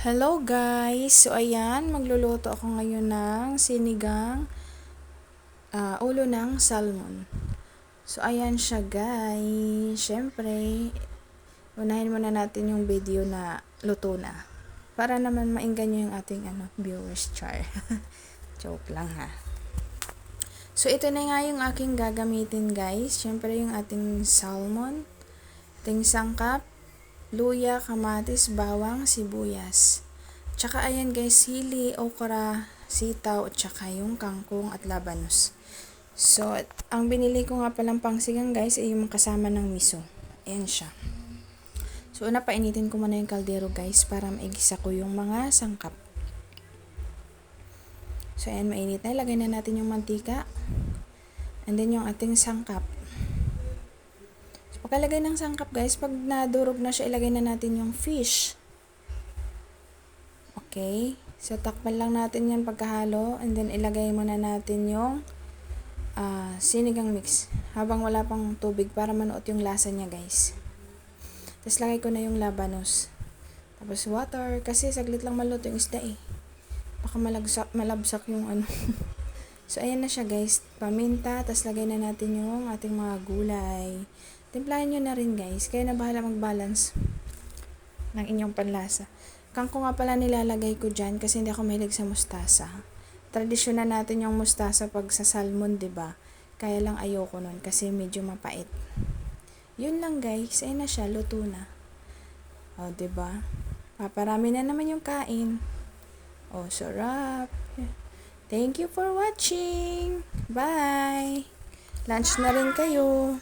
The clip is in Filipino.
Hello guys! So ayan, magluluto ako ngayon ng sinigang ah, ulo ng salmon. So ayan siya guys. Siyempre, unahin muna natin yung video na luto na. Para naman mainggan nyo yung ating ano, viewers char. Joke lang ha. So ito na nga yung aking gagamitin guys. Siyempre yung ating salmon, ating sangkap, luya, kamatis, bawang, sibuyas. Tsaka ayan guys, sili, okra, sitaw, tsaka yung kangkong at labanos. So, ang binili ko nga palang pangsigang guys ay yung kasama ng miso. Ayan siya. So, una painitin ko muna yung kaldero guys para maigisa ko yung mga sangkap. So, ayan, mainit na. Ilagay na natin yung mantika. And then yung ating sangkap. Pagkalagay ng sangkap guys, pag nadurog na siya, ilagay na natin yung fish. Okay? So, takpan lang natin yan pagkahalo. And then, ilagay muna natin yung ah, sinigang mix. Habang wala pang tubig para manuot yung lasa niya guys. Tapos, lagay ko na yung labanos. Tapos, water. Kasi saglit lang maluto yung isda eh. Baka malagsak, malabsak yung ano. so, ayan na siya guys. Paminta. Tapos, lagay na natin yung ating mga gulay. Timplahan nyo na rin guys. Kaya na bahala mag-balance ng inyong panlasa. Kangkong nga pala nilalagay ko dyan kasi hindi ako mahilig sa mustasa. Tradisyon na natin yung mustasa pag sa salmon, ba? Kaya lang ayoko nun kasi medyo mapait. Yun lang guys. Ayun na siya. Luto na. O, ba? Paparami na naman yung kain. O, sarap. Thank you for watching. Bye! Lunch na rin kayo.